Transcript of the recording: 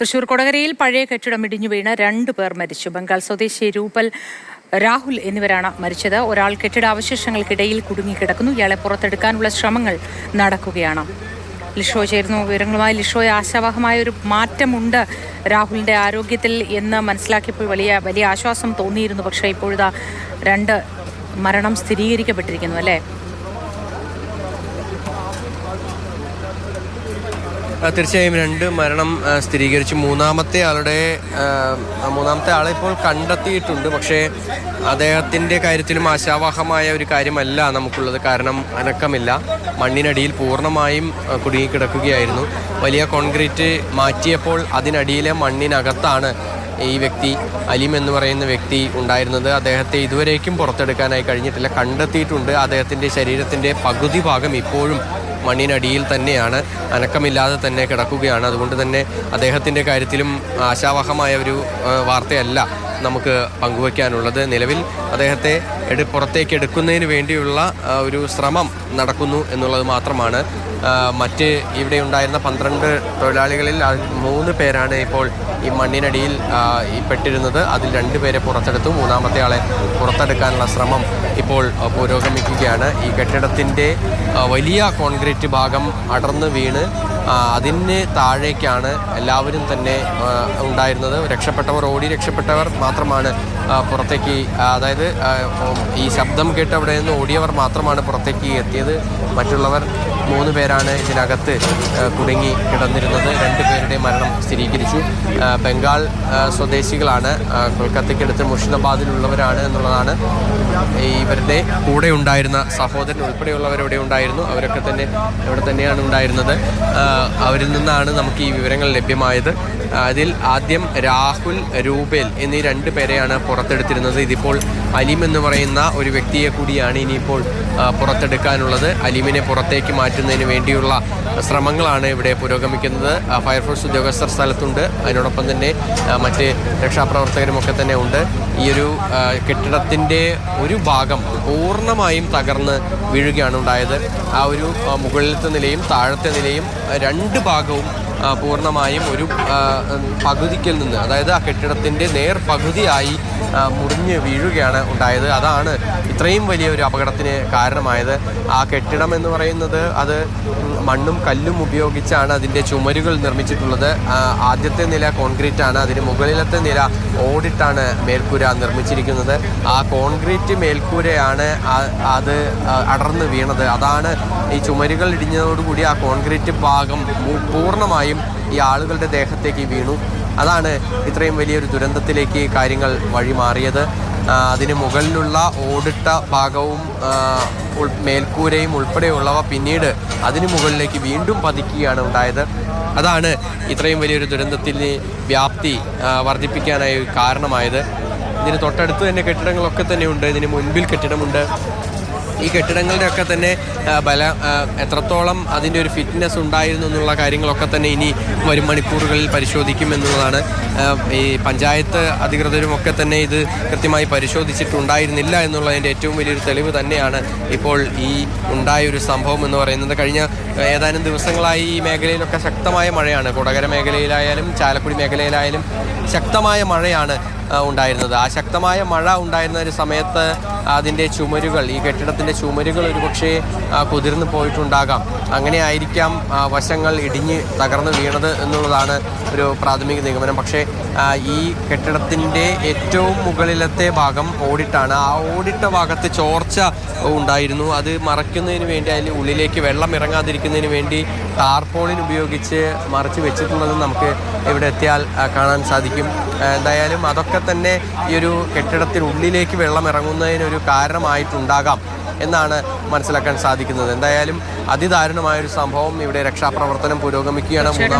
തൃശൂർ കൊടകരയിൽ പഴയ കെട്ടിടം ഇടിഞ്ഞു വീണ് രണ്ടു പേർ മരിച്ചു. ബംഗാൾ സ്വദേശി രൂപൽ രാഹുൽ എന്നിവരാണ് മരിച്ചത്. ഒരാൾ കെട്ടിടാവശിഷ്ടങ്ങൾക്കിടയിൽ കുടുങ്ങിക്കിടക്കുന്നു. ഇയാളെ പുറത്തെടുക്കാനുള്ള ശ്രമങ്ങൾ നടക്കുകയാണ്. ലിഷോ ചേരുന്നു വിവരങ്ങളുമായി. ലിഷോയെ ആശാവാഹമായ ഒരു മാറ്റമുണ്ട് രാഹുലിന്റെ ആരോഗ്യത്തിൽ എന്ന് മനസ്സിലാക്കിയപ്പോൾ വലിയ വലിയ ആശ്വാസം തോന്നിയിരുന്നു. പക്ഷേ ഇപ്പോഴത്തെ രണ്ട് മരണം സ്ഥിരീകരിക്കപ്പെട്ടിരിക്കുന്നു അല്ലേ? തീർച്ചയായും രണ്ട് മരണം സ്ഥിരീകരിച്ച്. മൂന്നാമത്തെ ആളുടെ മൂന്നാമത്തെ ആളെ ഇപ്പോൾ കണ്ടെത്തിയിട്ടുണ്ട്. പക്ഷേ അദ്ദേഹത്തിന്റെ കാര്യത്തിലും ആശാവാഹമായ ഒരു കാര്യമല്ല നമുക്കുള്ളത്. കാരണം അനക്കമില്ല. മണ്ണിനടിയിൽ പൂർണമായും കുടുങ്ങിക്കിടക്കുകയായിരുന്നു. വലിയ കോൺക്രീറ്റ് മാറ്റിയപ്പോൾ അതിനടിയിലെ മണ്ണിനകത്താണ് ഈ വ്യക്തി അലിം എന്ന് പറയുന്ന വ്യക്തി ഉണ്ടായിരുന്നത്. അദ്ദേഹത്തെ ഇതുവരേക്കും പുറത്തെടുക്കാനായി കഴിഞ്ഞിട്ടില്ല. കണ്ടെത്തിയിട്ടുണ്ട്. അദ്ദേഹത്തിന്റെ ശരീരത്തിന്റെ പകുതി ഭാഗം ഇപ്പോഴും മണ്ണിനടിയിൽ തന്നെയാണ്. അനക്കമില്ലാതെ തന്നെ കിടക്കുകയാണ്. അതുകൊണ്ട് തന്നെ അദ്ദേഹത്തിന്റെ കാര്യത്തിലും ആശാവഹമായ ഒരു വാർത്തയല്ല നമുക്ക് പങ്കുവയ്ക്കാനുള്ളത് നിലവിൽ അദ്ദേഹത്തെ എടു പുറത്തേക്ക് എടുക്കുന്നതിന് വേണ്ടിയുള്ള ഒരു ശ്രമം നടക്കുന്നു എന്നുള്ളത് മാത്രമാണ്. മറ്റ് ഇവിടെ ഉണ്ടായിരുന്ന പന്ത്രണ്ട് തൊഴിലാളികളിൽ മൂന്ന് പേരാണ് ഇപ്പോൾ ഈ മണ്ണിനടിയിൽ ഈ പെട്ടിരുന്നത്. അതിൽ രണ്ട് പേരെ പുറത്തെടുത്തു. മൂന്നാമത്തെ ആളെ പുറത്തെടുക്കാനുള്ള ശ്രമം ഇപ്പോൾ പുരോഗമിക്കുകയാണ്. ഈ കെട്ടിടത്തിന്റെ വലിയ കോൺക്രീറ്റ് ഭാഗം അടർന്ന് വീണ് അതിന് താഴേക്കാണ് എല്ലാവരും തന്നെ ഉണ്ടായിരുന്നത്. രക്ഷപ്പെട്ടവർ ഓടി രക്ഷപ്പെട്ടവർ മാത്രമാണ് പുറത്തേക്ക് അതായത് ഈ ശബ്ദം കേട്ട് അവിടെ നിന്ന് ഓടിയവർ മാത്രമാണ് പുറത്തേക്ക് എത്തിയത്. മറ്റുള്ളവർ മൂന്ന് പേരാണ് ഇതിനകത്ത് കുടുങ്ങി കിടന്നിരുന്നത്. രണ്ട് പേരുടെ മരണം സ്ഥിരീകരിച്ചു. ബംഗാൾ സ്വദേശികളാണ്. കൊൽക്കത്തയ്ക്കടുത്ത് മുർഷിദാബാദിലുള്ളവരാണ് എന്നുള്ളതാണ് ഇവരുടെ കൂടെ ഉണ്ടായിരുന്ന സഹോദരൻ ഉൾപ്പെടെയുള്ളവർ ഇവിടെ ഉണ്ടായിരുന്നു. അവരൊക്കെ തന്നെ ഇവിടെ തന്നെയാണ് ഉണ്ടായിരുന്നത്. അവരിൽ നിന്നാണ് നമുക്ക് ഈ വിവരങ്ങൾ ലഭ്യമായത്. അതിൽ ആദ്യം രാഹുൽ രൂപേൽ എന്നീ രണ്ട് പേരെയാണ് പുറത്തെടുത്തിരുന്നത്. ഇതിപ്പോൾ അലിം എന്ന് പറയുന്ന ഒരു വ്യക്തിയെ കൂടിയാണ് ഇനിയിപ്പോൾ പുറത്തെടുക്കാനുള്ളത്. അലിമിനെ പുറത്തേക്ക് മാറ്റുന്നതിന് വേണ്ടിയുള്ള ശ്രമങ്ങളാണ് ഇവിടെ പുരോഗമിക്കുന്നത്. ഫയർഫോഴ്സ് ഉദ്യോഗസ്ഥർ സ്ഥലത്തുണ്ട്. അതിനോടൊപ്പം തന്നെ മറ്റ് രക്ഷാപ്രവർത്തകരുമൊക്കെ തന്നെ ഉണ്ട്. ഈ ഒരു കെട്ടിടത്തിന്റെ ഒരു ഭാഗം പൂർണമായും തകർന്ന് വീഴുകയാണ് ഉണ്ടായത്. ആ ഒരു മുകളിലത്തെ നിലയും താഴത്തെ നിലയും രണ്ട് ഭാഗവും പൂർണമായും ഒരു പകുതിക്കൽ നിന്ന് അതായത് ആ കെട്ടിടത്തിന്റെ നേർ പകുതിയായി മുറിഞ്ഞ് വീഴുകയാണ് ഉണ്ടായത്. അതാണ് ഇത്രയും വലിയ ഒരു അപകടത്തിന് കാരണമായത്. ആ കെട്ടിടം എന്ന് പറയുന്നത് അത് മണ്ണും കല്ലും ഉപയോഗിച്ചാണ് അതിന്റെ ചുമരുകൾ നിർമ്മിച്ചിട്ടുള്ളത്. ആദ്യത്തെ നില കോൺക്രീറ്റ് ആണ് അതിന് മുകളിലത്തെ നില ഓടിട്ടാണ് മേൽക്കൂര നിർമ്മിച്ചിരിക്കുന്നത്. ആ കോൺക്രീറ്റ് മേൽക്കൂരയാണ് അത് അടർന്ന് വീണത്. അതാണ് ഈ ചുമരുകൾ ഇടിഞ്ഞതോടുകൂടി ആ കോൺക്രീറ്റ് ഭാഗം പൂർണമായും ഈ ആളുകളുടെ ദേഹത്തേക്ക് വീണു. അതാണ് ഇത്രയും വലിയൊരു ദുരന്തത്തിലേക്ക് കാര്യങ്ങൾ വഴിമാറിയത്. അതിന് മുകളിലുള്ള ഓടിട്ട ഭാഗവും മേൽക്കൂരയും ഉൾപ്പെടെയുള്ളവ പിന്നീട് അതിന് മുകളിലേക്ക് വീണ്ടും പതിക്കുകയാണ് ഉണ്ടായത്. അതാണ് ഇത്രയും വലിയൊരു ദുരന്തത്തിന് വ്യാപ്തി വർദ്ധിപ്പിക്കാനായി കാരണമായത്. ഇതിന് തൊട്ടടുത്ത് തന്നെ കെട്ടിടങ്ങളൊക്കെ തന്നെ ഉണ്ട്. ഇതിന് മുൻപിൽ കെട്ടിടമുണ്ട്. ഈ കെട്ടിടങ്ങളുടെ ഒക്കെ തന്നെ ബല എത്രത്തോളം അതിന്റെ ഒരു ഫിറ്റ്നസ് ഉണ്ടായിരുന്നു എന്നുള്ള കാര്യങ്ങളൊക്കെ തന്നെ ഇനി വരും മണിക്കൂറുകളിൽ പരിശോധിക്കും എന്നുള്ളതാണ്. ഈ പഞ്ചായത്ത് അധികൃതരും ഒക്കെ തന്നെ ഇത് കൃത്യമായി പരിശോധിച്ചിട്ടുണ്ടായിരുന്നില്ല എന്നുള്ളതിന്റെ ഏറ്റവും വലിയൊരു തെളിവ് തന്നെയാണ് ഇപ്പോൾ ഈ ഉണ്ടായ ഒരു സംഭവം എന്ന് പറയുന്നത്. കഴിഞ്ഞ ഏതാനും ദിവസങ്ങളായി ഈ മേഖലയിലൊക്കെ ശക്തമായ മഴയാണ്. കൊടകര മേഖലയിലായാലും ചാലക്കുടി മേഖലയിലായാലും ശക്തമായ മഴയാണ് ഉണ്ടായിരുന്നത്. ആ ശക്തമായ മഴ ഉണ്ടായിരുന്ന ഒരു സമയത്ത് അതിന്റെ ചുമരുകൾ ഈ കെട്ടിടത്തിന്റെ ചുമരുകൾ ഒരുപക്ഷെ പക്ഷേ കുതിർന്നു പോയിട്ടുണ്ടാകാം. അങ്ങനെ ആയിരിക്കാം വശങ്ങൾ ഇടിഞ്ഞ് തകർന്നു വീണത് എന്നുള്ളതാണ് ഒരു പ്രാഥമിക നിഗമനം. പക്ഷേ ഈ കെട്ടിടത്തിന്റെ ഏറ്റവും മുകളിലത്തെ ഭാഗം ഓടിട്ടാണ്. ആ ഓടിട്ട ഭാഗത്ത് ചോർച്ച ഉണ്ടായിരുന്നു. അത് മറയ്ക്കുന്നതിന് വേണ്ടി അതിൽ ഉള്ളിലേക്ക് വെള്ളം ഇറങ്ങാതിരിക്കുന്നതിന് വേണ്ടി ടാർപോളിൻ ഉപയോഗിച്ച് മറച്ച് വെച്ചിട്ടുള്ളത് നമുക്ക് ഇവിടെ എത്തിയാൽ കാണാൻ സാധിക്കും. ആ, എന്തായാലും അതൊക്കെ തന്നെ ഈ ഒരു കെട്ടിടത്തിനുള്ളിലേക്ക് വെള്ളം ഇറങ്ങുന്നതിനൊരു കാരണമായിട്ടുണ്ടാകാം എന്നാണ് മനസ്സിലാക്കാൻ സാധിക്കുന്നത്. എന്തായാലും അതിദാരുണമായൊരു സംഭവം ഇവിടെ രക്ഷാപ്രവർത്തനം പുരോഗമിക്കുകയാണ്. മൂന്നാം